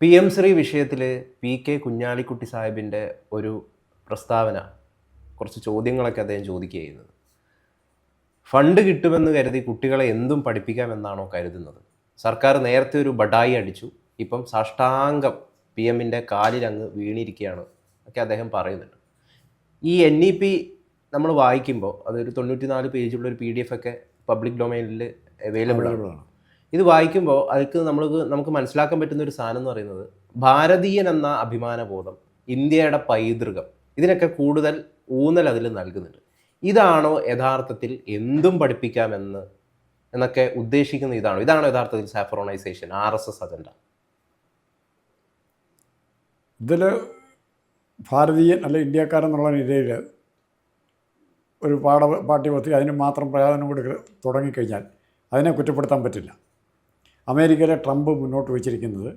P M Shri വിഷയത്തിൽ P K Kunhalikutty സാഹിബിന്റെ ഒരു പ്രസ്താവന കുറച്ച് ചോദ്യങ്ങളൊക്കെ അദ്ദേഹം ചോദിക്കുക ചെയ്യുന്നത്. ഫണ്ട് കിട്ടുമെന്ന് കരുതി കുട്ടികളെ എന്തും പഠിപ്പിക്കാമെന്നാണോ കരുതുന്നത്. സർക്കാർ നേരത്തെ ഒരു ബഡായി അടിച്ചു. ഇപ്പം സാഷ്ടാംഗം പി എമ്മിന്റെ കാലിലങ്ങ് വീണിരിക്കുകയാണ് ഒക്കെ അദ്ദേഹം പറയുന്നുണ്ട്. ഈ എൻ ഇ പി നമ്മൾ വായിക്കുമ്പോൾ അതൊരു തൊണ്ണൂറ്റി നാല് പേജുള്ള ഒരു പി ഡി എഫ് ഒക്കെ പബ്ലിക് ഡൊമൈനിൽ അവൈലബിൾ ആണ്. ഇത് വായിക്കുമ്പോൾ അതിക്ക് നമ്മൾക്ക് നമുക്ക് മനസ്സിലാക്കാൻ പറ്റുന്ന ഒരു സാധനം എന്ന് പറയുന്നത് ഭാരതീയൻ എന്ന അഭിമാനബോധം ഇന്ത്യയുടെ പൈതൃകം ഇതിനൊക്കെ കൂടുതൽ ഊന്നൽ അതിൽ നൽകുന്നുണ്ട്. ഇതാണോ യഥാർത്ഥത്തിൽ എന്തും പഠിപ്പിക്കാമെന്ന് എന്നൊക്കെ ഉദ്ദേശിക്കുന്ന ഇതാണോ? ഇതാണോ യഥാർത്ഥത്തിൽ saffronisation R S S agenda? ഇതിൽ ഭാരതീയൻ അല്ല ഇന്ത്യക്കാരൻ എന്നുള്ള നിലയിൽ ഒരു പാഠ പാഠ്യപദ്ധതി അതിന് മാത്രം പ്രയോജനം കൊടുക്ക തുടങ്ങിക്കഴിഞ്ഞാൽ അതിനെ കുറ്റപ്പെടുത്താൻ പറ്റില്ല. അമേരിക്കയിലെ ട്രംപ് മുന്നോട്ട് വെച്ചിരിക്കുന്നത്.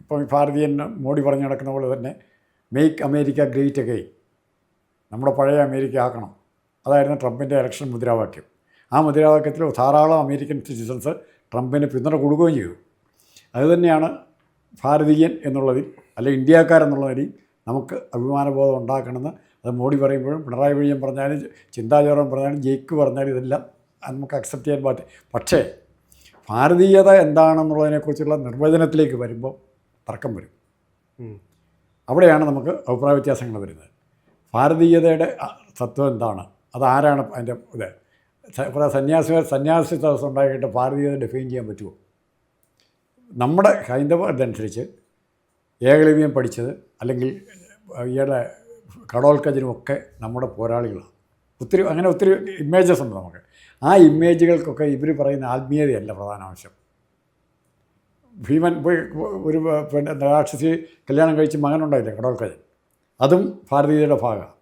ഇപ്പം ഭാരതീയൻ മോഡി പറഞ്ഞു നടക്കുന്ന പോലെ തന്നെ മേക്ക് അമേരിക്ക ഗ്രേറ്റ് അഗെയിൻ നമ്മുടെ പഴയ അമേരിക്ക ആക്കണം. അതായിരുന്നു ട്രംപിന്റെ ഇലക്ഷൻ മുദ്രാവാക്യം. ആ മുദ്രാവാക്യത്തിൽ ധാരാളം അമേരിക്കൻ സിറ്റിസൺസ് ട്രംപിന് പിന്തുണ കൊടുക്കുകയും ചെയ്തു. അതുതന്നെയാണ് ഭാരതീയൻ എന്നുള്ളതിൽ അല്ല ഇന്ത്യക്കാരെന്നുള്ളതിൽ നമുക്ക് അഭിമാനബോധം ഉണ്ടാക്കണമെന്ന് അത് മോഡി പറയുമ്പോഴും പിണറായി വിജയൻ പറഞ്ഞാലും ചിന്താചോറം പറഞ്ഞാലും ജയിക്ക് പറഞ്ഞാലും ഇതെല്ലാം നമുക്ക് അക്സെപ്റ്റ് ചെയ്യാൻ പറ്റും. പക്ഷേ ഭാരതീയത എന്താണെന്നുള്ളതിനെക്കുറിച്ചുള്ള നിർവചനത്തിലേക്ക് വരുമ്പോൾ തർക്കം വരും. അവിടെയാണ് നമുക്ക് അഭിപ്രായ വ്യത്യാസങ്ങൾ വരുന്നത്. ഭാരതീയതയുടെ തത്വം എന്താണ്? അതാരാണ് അതിന്റെ ഇത്? കുറെ കുറേ സന്യാസി തത്വം ഉണ്ടാക്കിയിട്ട് ഭാരതീയത ഡിഫൈൻ ചെയ്യാൻ പറ്റുമോ? നമ്മുടെ ഹൈന്ദവ ഇതനുസരിച്ച് ഏകലവ്യം പഠിച്ചത് അല്ലെങ്കിൽ ഈയിടെ കടോൽക്കജനും ഒക്കെ നമ്മുടെ പോരാളികളാണ്. ഒത്തിരി അങ്ങനെ ഒത്തിരി ഇമേജസ് ഉണ്ട് നമുക്ക്. ആ ഇമേജുകൾക്കൊക്കെ ഇവർ പറയുന്ന ആത്മീയതയല്ല പ്രധാന ആവശ്യം. ഭീമൻ പോയി ഒരു പിന്നെ രാക്ഷസി കല്യാണം കഴിച്ച് മകനുണ്ടായില്ലേ കടോൽക്കജൻ അതും ഭാരതീയതയുടെ ഭാഗമാണ്.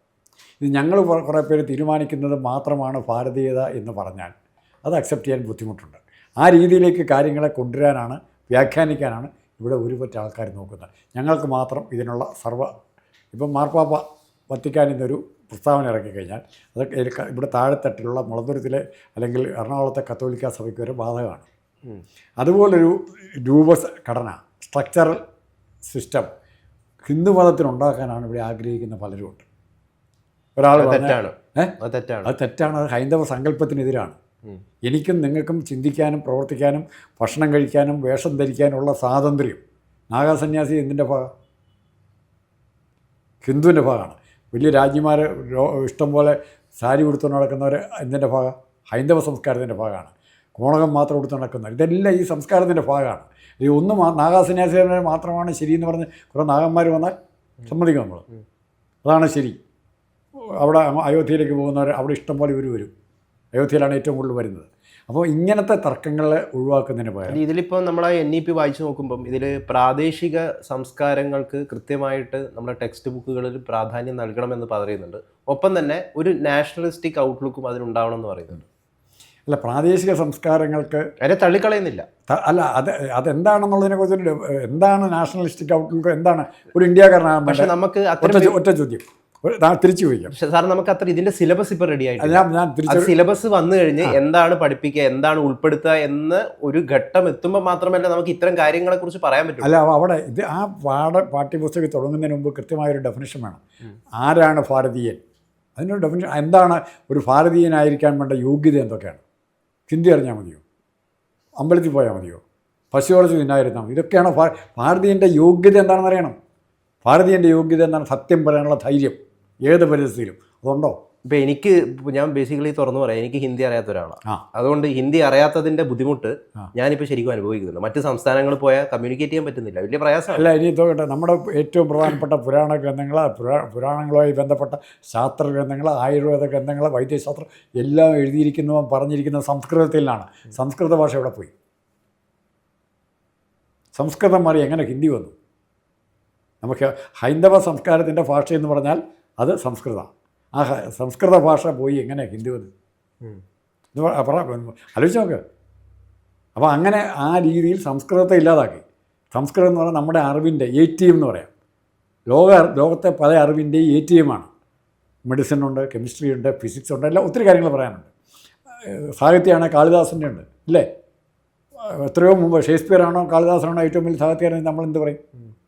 ഇത് ഞങ്ങൾ കുറേ പേര് തീരുമാനിക്കുന്നത് മാത്രമാണ് ഭാരതീയത എന്ന് പറഞ്ഞാൽ. അത് അക്സെപ്റ്റ് ചെയ്യാൻ ബുദ്ധിമുട്ടുണ്ട്. ആ രീതിയിലേക്ക് കാര്യങ്ങളെ കൊണ്ടുവരാനാണ് വ്യാഖ്യാനിക്കാനാണ് ഇവിടെ ഒരുപറ്റ ആൾക്കാർ നോക്കുന്നത്. ഞങ്ങൾക്ക് മാത്രം ഇതിനുള്ള സർവ ഇപ്പം മാർപ്പാപ്പ വത്തിക്കാനിൽ നിന്നൊരു പ്രസ്താവന ഇറക്കി കഴിഞ്ഞാൽ അത് ഇവിടെ താഴെത്തട്ടിലുള്ള മുളന്തുരത്തിലെ അല്ലെങ്കിൽ എറണാകുളത്തെ കത്തോലിക്ക സഭയ്ക്ക് ഒരു ബാധകമാണ്. അതുപോലൊരു രൂപ ഘടന സ്ട്രക്ചറൽ സിസ്റ്റം ഹിന്ദു മതത്തിനുണ്ടാക്കാനാണ് ഇവിടെ ആഗ്രഹിക്കുന്ന പലരുമുണ്ട് ഒരാൾ തെറ്റാണ്. അത് തെറ്റാണ്. അത് തെറ്റാണ്. അത് ഹൈന്ദവ സങ്കല്പത്തിനെതിരാണ്. എനിക്കും നിങ്ങൾക്കും ചിന്തിക്കാനും പ്രവർത്തിക്കാനും ഭക്ഷണം കഴിക്കാനും വേഷം ധരിക്കാനുള്ള സ്വാതന്ത്ര്യം നാഗാസന്യാസി എന്തിന്റെ ഭാഗം? ഹിന്ദുവിന്റെ ഭാഗമാണ്. വലിയ രാജ്യമാർ ഇഷ്ടം പോലെ സാരി ഉടുത്തു നടക്കുന്നവർ എന്തിന്റെ ഭാഗം ഹൈന്ദവ സംസ്കാരത്തിന്റെ ഭാഗമാണ്. കോണകം മാത്രം ഉടുത്ത് നടക്കുന്നവർ ഇതെല്ലാം ഈ സംസ്കാരത്തിന്റെ ഭാഗമാണ്. ഈ ഒന്ന് നാഗാസന്യാസിമാർ മാത്രമാണ് ശരിയെന്ന് പറഞ്ഞ് കുറേ നാഗന്മാർ വന്നാൽ സമ്മതിക്കും നമ്മൾ. അതാണ് ശരി. അവിടെ അയോധ്യയിലേക്ക് പോകുന്നവർ അവിടെ ഇഷ്ടം പോലെ ഇവർ വരും. അയോധ്യയിലാണ് ഏറ്റവും കൂടുതൽ വരുന്നത്. അപ്പോൾ ഇങ്ങനത്തെ തർക്കങ്ങൾ ഒഴിവാക്കുന്നതിന് പകരം ഇതിലിപ്പോൾ നമ്മൾ ആ എൻ ഇ പി വായിച്ചു നോക്കുമ്പം ഇതിൽ പ്രാദേശിക സംസ്കാരങ്ങൾക്ക് കൃത്യമായിട്ട് നമ്മുടെ ടെക്സ്റ്റ് ബുക്കുകളിൽ പ്രാധാന്യം നൽകണമെന്ന് പറയുന്നുണ്ട്. ഒപ്പം തന്നെ ഒരു നാഷണലിസ്റ്റിക് ഔട്ട്ലുക്കും അതിനുണ്ടാവണം എന്ന് പറയുന്നുണ്ട്. അല്ല പ്രാദേശിക സംസ്കാരങ്ങൾക്ക് അതിനെ തള്ളിക്കളയുന്നില്ല. അല്ല അത് അതെന്താണെന്നുള്ളതിനെ കുറിച്ചൊരു എന്താണ് നാഷണലിസ്റ്റിക് ഔട്ട്ലുക്ക് എന്താണ് ഒരു ഇന്ത്യക്കാരനാകാൻ പക്ഷെ നമുക്ക് ഒറ്റ ചോദ്യം. തിരിച്ചു ചോദിക്കാം പക്ഷെ സാർ നമുക്ക് അത്ര ഇതിന്റെ സിലബസ് ഇപ്പൊ റെഡി ആയിട്ട് സിലബസ് വന്നു കഴിഞ്ഞ് എന്താണ് പഠിപ്പിക്കുക എന്താണ് ഉൾപ്പെടുത്തുക എന്ന് ഒരു ഘട്ടം എത്തുമ്പോൾ മാത്രമല്ല നമുക്ക് ഇത്തരം കാര്യങ്ങളെ കുറിച്ച് പറയാൻ പറ്റും അല്ല അവിടെ ഇത് ആ പാഠ പാഠ്യപുസ്തകം തുടങ്ങുന്നതിന് മുമ്പ് കൃത്യമായൊരു ഡെഫിനേഷൻ വേണം. ആരാണ് ഭാരതീയൻ? അതിനൊരു ഡെഫിനേഷൻ എന്താണ് ഒരു ഭാരതീയനായിരിക്കാൻ വേണ്ട യോഗ്യത എന്തൊക്കെയാണ്? ഹിന്ദി അറിഞ്ഞാൽ മതിയോ? അമ്പലത്തിൽ പോയാൽ മതിയോ? പശു പശുവിറച്ചി തിന്നായിരുന്നാൽ മതി. ഇതൊക്കെയാണ് ഭാരതീയന്റെ യോഗ്യത എന്താണെന്ന് അറിയണം. ഭാരതീയന്റെ യോഗ്യത എന്താണ്? സത്യം പറയാനുള്ള ധൈര്യം. ഏത് പരിസ്ഥിതിയിലും അതുണ്ടോ? ഇപ്പൊ എനിക്ക് ഞാൻ ബേസിക്കലി തുറന്നു പറയാം എനിക്ക് ഹിന്ദി അറിയാത്ത ഒരാളാണ് അതുകൊണ്ട് ഹിന്ദി അറിയാത്തതിന്റെ ബുദ്ധിമുട്ട് ഞാനിപ്പോൾ ഞാനിപ്പോ ശരിക്കും അനുഭവിക്കുന്നുണ്ട്. മറ്റ് സംസ്ഥാനങ്ങളിൽ പോയാൽ കമ്മ്യൂണിക്കേറ്റ് ചെയ്യാൻ പറ്റുന്നില്ല. വലിയ പ്രയാസമാണ്. അല്ല ഇനി തോക്കട്ടെ നമ്മുടെ ഏറ്റവും പ്രധാനപ്പെട്ട പുരാണ ഗ്രന്ഥങ്ങൾ പുരാ പുരാണങ്ങളുമായി ബന്ധപ്പെട്ട ശാസ്ത്ര ഗ്രന്ഥങ്ങൾ ആയുർവേദ ഗ്രന്ഥങ്ങൾ വൈദ്യശാസ്ത്രം എല്ലാം എഴുതിയിരിക്കുന്നതും പറഞ്ഞിരിക്കുന്ന സംസ്കൃതത്തിലാണ്. സംസ്കൃത ഭാഷ എവിടെ പോയി? സംസ്കൃതം മാറി എങ്ങനെ ഹിന്ദി വന്നു? നമുക്ക് ഹൈന്ദവ സംസ്കാരത്തിന്റെ ഭാഷയെന്ന് പറഞ്ഞാൽ അത് സംസ്കൃത ആ സംസ്കൃത ഭാഷ പോയി എങ്ങനെ ഹിന്ദു വന്നു? ഉം. ഇത് പറ ആലോചിച്ച് നോക്ക്. അപ്പോൾ അങ്ങനെ ആ രീതിയിൽ സംസ്കൃതത്തെ ഇല്ലാതാക്കി. സംസ്കൃതം എന്ന് പറഞ്ഞാൽ നമ്മുടെ അറിവിന്റെ എ ടി എം എന്ന് പറയാം. ലോക ലോകത്തെ പല അറിവിന്റെ എ ടി എമ്മാണ് മെഡിസിൻ ഉണ്ട് കെമിസ്ട്രി ഉണ്ട് ഫിസിക്സ് ഉണ്ട് എല്ലാം ഒത്തിരി കാര്യങ്ങൾ പറയാനുണ്ട്. സാഹിത്യമാണ് കാളിദാസന്റെ ഉണ്ട് ഇല്ലേ? എത്രയോ മുമ്പ് ഷേക്സ്പിയർ ആണോ കാളിദാസനാണോ ഏറ്റവും വലിയ സാഹിത്യകാരൻ നമ്മൾ എന്ത് പറയും?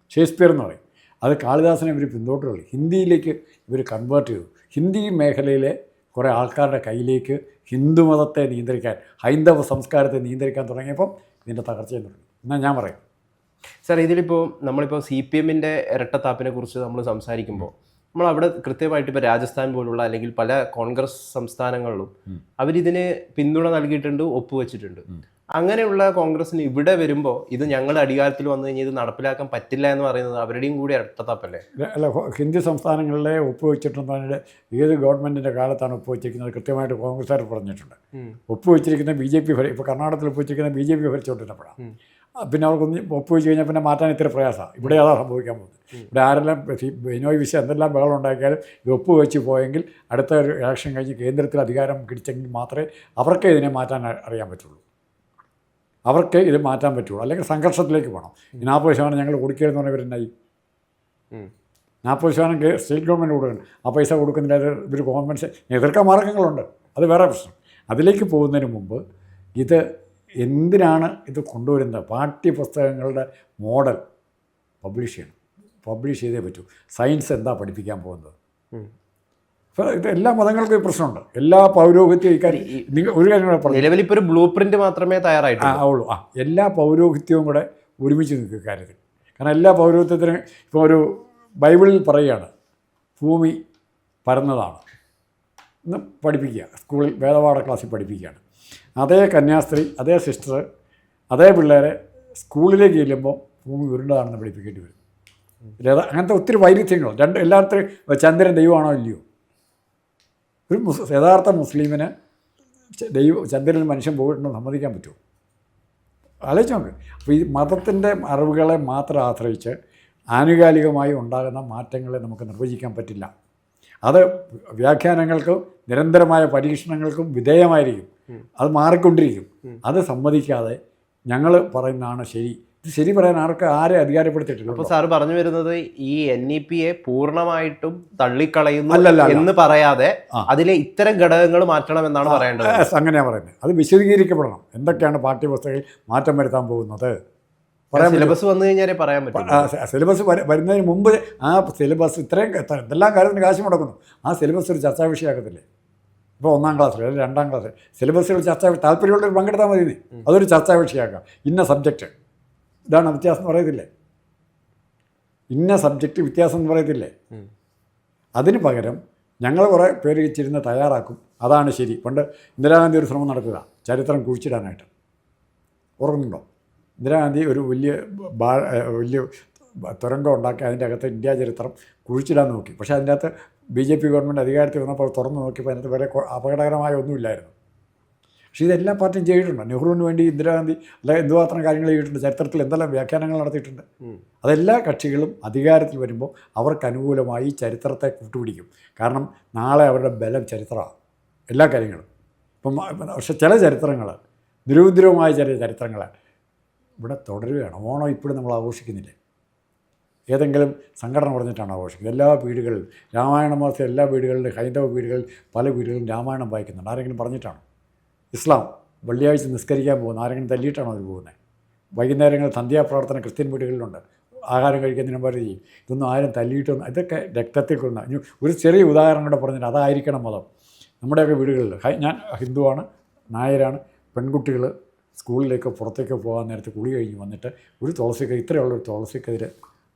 ഷേക്സ്പിയർ എന്ന് പറയും. അത് കാളിദാസനെ ഇവർ പിന്തോട്ട് കളി ഹിന്ദിയിലേക്ക് ഇവർ കൺവേർട്ട് ചെയ്തു. ഹിന്ദി മേഖലയിലെ കുറേ ആൾക്കാരുടെ കയ്യിലേക്ക് ഹിന്ദുമതത്തെ നിയന്ത്രിക്കാൻ ഹൈന്ദവ സംസ്കാരത്തെ നിയന്ത്രിക്കാൻ തുടങ്ങിയപ്പം ഇതിന്റെ തകർച്ചയും തുടങ്ങി. എന്നാൽ ഞാൻ പറയാം. സാർ ഇതിലിപ്പോൾ നമ്മളിപ്പോൾ സി പി എമ്മിന്റെ ഇരട്ടത്താപ്പിനെ കുറിച്ച് നമ്മൾ സംസാരിക്കുമ്പോൾ നമ്മൾ അവിടെ കൃത്യമായിട്ട് ഇപ്പോൾ രാജസ്ഥാൻ പോലുള്ള അല്ലെങ്കിൽ പല കോൺഗ്രസ് സംസ്ഥാനങ്ങളിലും അവരിതിന് പിന്തുണ നൽകിയിട്ടുണ്ട് ഒപ്പുവെച്ചിട്ടുണ്ട്. അങ്ങനെയുള്ള കോൺഗ്രസിന് ഇവിടെ വരുമ്പോൾ ഇത് ഞങ്ങൾ അധികാരത്തിൽ വന്നു കഴിഞ്ഞാൽ ഇത് നടപ്പിലാക്കാൻ പറ്റില്ല എന്ന് പറയുന്നത് അവരുടെയും കൂടി അടുത്തതപ്പല്ലേ അല്ല ഹിന്ദി സംസ്ഥാനങ്ങളിലെ ഒപ്പുവെച്ചിട്ടുണ്ടെങ്കിൽ ഏത് ഗവൺമെന്റിന്റെ കാലത്താണ് ഒപ്പുവെച്ചിരിക്കുന്നത് കൃത്യമായിട്ട് കോൺഗ്രസ്സുകാർ പറഞ്ഞിട്ടുണ്ട്. ഒപ്പുവെച്ചിരിക്കുന്ന ബി ജെ പി ഭരി ഇപ്പോൾ കർണാടകത്തിൽ ഒപ്പുവെച്ചിരിക്കുന്ന ബി ജെ പി ഭരിച്ചുകൊണ്ടിരുന്നപ്പോഴാണ് പിന്നെ അവർക്കൊന്ന് ഒപ്പുവെച്ച് കഴിഞ്ഞാൽ പിന്നെ മാറ്റാൻ ഇത്തിരി പ്രയാസമാണ് ഇവിടെ അതാ സംഭവിക്കാൻ പോകുന്നത്. ഇവിടെ ആരെല്ലാം ബിനോയ് വിശ്വ എന്തെല്ലാം ബഹളം ഉണ്ടാക്കിയാലും ഇത് ഒപ്പുവെച്ച് പോയെങ്കിൽ അടുത്ത ഇലക്ഷൻ കഴിഞ്ഞ് കേന്ദ്രത്തിൽ അധികാരം പിടിച്ചെങ്കിൽ മാത്രമേ അവർക്ക് ഇതിനെ മാറ്റാൻ അറിയാൻ പറ്റുള്ളൂ. അവർക്ക് ഇത് മാറ്റാൻ പറ്റുള്ളൂ. അല്ലെങ്കിൽ സംഘർഷത്തിലേക്ക് പോകണം. ഈ നാൽപ്പത് ശതമാനം ഞങ്ങൾ കൊടുക്കരുതെന്ന് പറഞ്ഞവരുണ്ടായി നാൽപ്പത് ശതമാനം സ്റ്റേറ്റ് ഗവൺമെന്റ് കൊടുക്കണം. ആ പൈസ കൊടുക്കുന്നില്ല ഇവർ ഗവൺമെന്റ് എതിർക്കാൻ മാർഗങ്ങളുണ്ട്. അത് വേറെ പ്രശ്നം. അതിലേക്ക് പോകുന്നതിന് മുമ്പ് ഇത് എന്തിനാണ് ഇത് കൊണ്ടുവരുന്നത്? പാഠ്യപുസ്തകങ്ങളുടെ മോഡൽ പബ്ലിഷ് ചെയ്യണം. പബ്ലിഷ് ചെയ്തേ പറ്റൂ. സയൻസ് എന്താ പഠിപ്പിക്കാൻ പോകുന്നത്? ഇത് എല്ലാ മതങ്ങൾക്കും ഈ പ്രശ്നമുണ്ട്. എല്ലാ പൗരോഹിത്യം ഇക്കാര്യം നിങ്ങൾ ഒരു കാര്യം കൂടെ പറഞ്ഞു. നിലവിൽ ഇപ്പോൾ ഒരു ബ്ലൂ പ്രിന്റ് മാത്രമേ ആ തയ്യാറായിട്ടുള്ളൂ ഉള്ളൂ. ആ എല്ലാ പൗരോഹിത്യവും കൂടെ ഒരുമിച്ച് നിൽക്കുക കാര്യത്തിൽ. കാരണം എല്ലാ പൗരോഹിത്യത്തിനും ഇപ്പോൾ ഒരു ബൈബിളിൽ പറയുകയാണ് ഭൂമി പരന്നതാണ്. എന്ന് പഠിപ്പിക്കുക. സ്കൂളിൽ വേദപാഠ ക്ലാസ്സിൽ പഠിപ്പിക്കുകയാണ്. അതേ കന്യാസ്ത്രീ അതേ സിസ്റ്റർ അതേ പിള്ളേരെ സ്കൂളിലേക്ക് ചെല്ലുമ്പോൾ ഭൂമി ഉരുണ്ടതാണെന്ന് പഠിപ്പിക്കേണ്ടി വരും. അങ്ങനത്തെ ഒത്തിരി വൈരുദ്ധ്യങ്ങൾ രണ്ട് എല്ലാത്തിനും ചന്ദ്രൻ ദൈവമാണോ ഇല്ലയോ? ഒരു മുസ് യഥാർത്ഥ മുസ്ലിമിന് ദൈവ ചന്ദ്രനിൽ മനുഷ്യൻ പോയിട്ടുണ്ടെന്ന് സമ്മതിക്കാൻ പറ്റുമോ? ആലോചിച്ച് നോക്ക്. അപ്പോൾ ഈ മതത്തിന്റെ അറിവുകളെ മാത്രം ആശ്രയിച്ച് ആനുകാലികമായി ഉണ്ടാകുന്ന മാറ്റങ്ങളെ നമുക്ക് നിർവചിക്കാൻ പറ്റില്ല. അത് വ്യാഖ്യാനങ്ങൾക്കും നിരന്തരമായ പരീക്ഷണങ്ങൾക്കും വിധേയമായിരിക്കും. അത് മാറിക്കൊണ്ടിരിക്കും. അത് സമ്മതിക്കാതെ ഞങ്ങൾ പറയുന്നതാണ് ശരി. ശരി പറയാൻ ആർക്ക് ആരെ അധികാരപ്പെടുത്തിയിട്ടില്ല അപ്പൊ സാർ പറഞ്ഞു വരുന്നത് ഈ എൻ ഇ പി എ പൂർണമായിട്ടും തള്ളിക്കളയുന്നു അല്ലല്ല. എന്ന് പറയാതെ. അതിലെ ഇത്തരം ഘടകങ്ങൾ മാറ്റണം എന്നാണ് പറയേണ്ടത്. അങ്ങനെയാണ് പറയുന്നത്. അത് വിശദീകരിക്കപ്പെടണം. എന്തൊക്കെയാണ് പാഠ്യപുസ്തകങ്ങളിൽ മാറ്റം വരുത്താൻ പോകുന്നത്? സിലബസ് വന്നു കഴിഞ്ഞാലേ പറയാൻ പറ്റും സിലബസ് വര- വരുന്നതിന് മുമ്പ് ആ സിലബസ് ഇത്രയും എന്തെല്ലാം കാര്യത്തിന് കാശ് മുടക്കുന്നു. ആ സിലബസ് ഒരു ചർച്ചാ വിഷയമാക്കത്തില്ലേ? ഇപ്പോൾ ഒന്നാം ക്ലാസ്സിൽ അല്ലെങ്കിൽ രണ്ടാം ക്ലാസ്സിൽ സിലബസുകൾ ചർച്ച താല്പര്യമുള്ളവർ പങ്കെടുത്താൽ മതി അതൊരു ചർച്ചാ വിഷയമാക്കാം. ഇന്ന സബ്ജക്റ്റ് ഇതാണ് വ്യത്യാസം എന്ന് പറയത്തില്ലേ? ഇന്ന സബ്ജക്റ്റ് വ്യത്യാസം എന്ന് പറയത്തില്ലേ. അതിന് പകരം ഞങ്ങൾ കുറേ പേര് ചിരുന്ന് തയ്യാറാക്കും. അതാണ് ശരി. പണ്ട് ഇന്ദിരാഗാന്ധി ഒരു ശ്രമം നടത്തുക. ചരിത്രം കുഴിച്ചിടാനായിട്ട്. ഓർക്കുന്നുണ്ടോ? ഇന്ദിരാഗാന്ധി ഒരു വലിയ ബാ വലിയ തുരങ്കം ഉണ്ടാക്കി അതിന്റെ അകത്ത് ഇന്ത്യ ചരിത്രം കുഴിച്ചിടാൻ നോക്കി. പക്ഷേ അതിന്റെ അകത്ത് ബി ജെ പി ഗവൺമെന്റ് അധികാരത്തിൽ വന്നപ്പോൾ തുറന്നു നോക്കിയപ്പോൾ അതിനകത്ത് വരെ അപകടകരമായ ഒന്നുമില്ലായിരുന്നു. പക്ഷേ ഇതെല്ലാ പാർട്ടിയും ചെയ്തിട്ടുണ്ട്. നെഹ്റുവിന് വേണ്ടി ഇന്ദിരാഗാന്ധി അല്ല എന്തുമാത്രം കാര്യങ്ങൾ ചെയ്തിട്ടുണ്ട് ചരിത്രത്തിൽ എന്തെല്ലാം വ്യാഖ്യാനങ്ങൾ നടത്തിയിട്ടുണ്ട്. അതെല്ലാ കക്ഷികളും അധികാരത്തിൽ വരുമ്പോൾ അവർക്ക് അനുകൂലമായി ചരിത്രത്തെ കൂട്ടുപിടിക്കും. കാരണം നാളെ അവരുടെ ബലം ചരിത്രമാണ് എല്ലാ കാര്യങ്ങളും. ഇപ്പം പക്ഷെ ചില ചരിത്രങ്ങൾ നിരുപദ്രവമായ ചില ചരിത്രങ്ങൾ ഇവിടെ തുടരുകയാണ്. ഓണം ഇപ്പോഴും നമ്മൾ ആഘോഷിക്കുന്നില്ലേ? ഏതെങ്കിലും സംഘടന പറഞ്ഞിട്ടാണ് ആഘോഷിക്കുന്നത്? എല്ലാ വീടുകളിലും രാമായണ മാസത്തെ എല്ലാ വീടുകളിലും ഹൈന്ദവ വീടുകളിൽ പല വീടുകളിലും രാമായണം വായിക്കുന്നുണ്ട്. ആരെങ്കിലും പറഞ്ഞിട്ടാണോ? ഇസ്ലാം വെള്ളിയാഴ്ച നിസ്കരിക്കാൻ പോകുന്നു ആരെങ്കിലും തല്ലിയിട്ടാണോ അവർ പോകുന്നത്? വൈകുന്നേരങ്ങളിൽ സന്ധ്യാപ്രാർത്ഥന ക്രിസ്ത്യൻ വീടുകളിലുണ്ട്. ആഹാരം കഴിക്കുന്നതിന് മുമ്പ് ചെയ്യും. ഇതൊന്നും ആരും തല്ലിയിട്ടൊന്നും ഇതൊക്കെ രക്തത്തിൽ കൊണ്ട ഒരു ചെറിയ ഉദാഹരണം കൂടെ പറഞ്ഞിട്ട് അതായിരിക്കണം മതം. നമ്മുടെയൊക്കെ വീടുകളിൽ ഞാൻ ഹിന്ദുവാണ് നായരാണ് പെൺകുട്ടികൾ സ്കൂളിലേക്ക് പുറത്തേക്ക് പോകാൻ നേരത്തെ കുളി കഴിഞ്ഞ് വന്നിട്ട് ഒരു തുളസിക്ക് ഇത്രയുള്ള ഒരു തുളസിക്കെതിരെ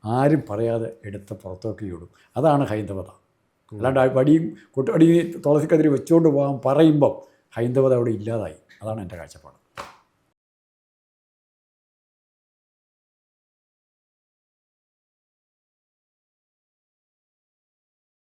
ആരും പറയാതെ എടുത്ത് പുറത്തേക്ക് ഇടും. അതാണ് ഹൈന്ദവത. അല്ലാണ്ട് വടിയും കൊട്ടടിയും തുളസിക്കെതിരെ വെച്ചുകൊണ്ട് പോകാൻ പറയുമ്പം ഹൈന്ദവത അവിടെ ഇല്ലാതായി. അതാണ് എന്റെ കാഴ്ചപ്പാട്.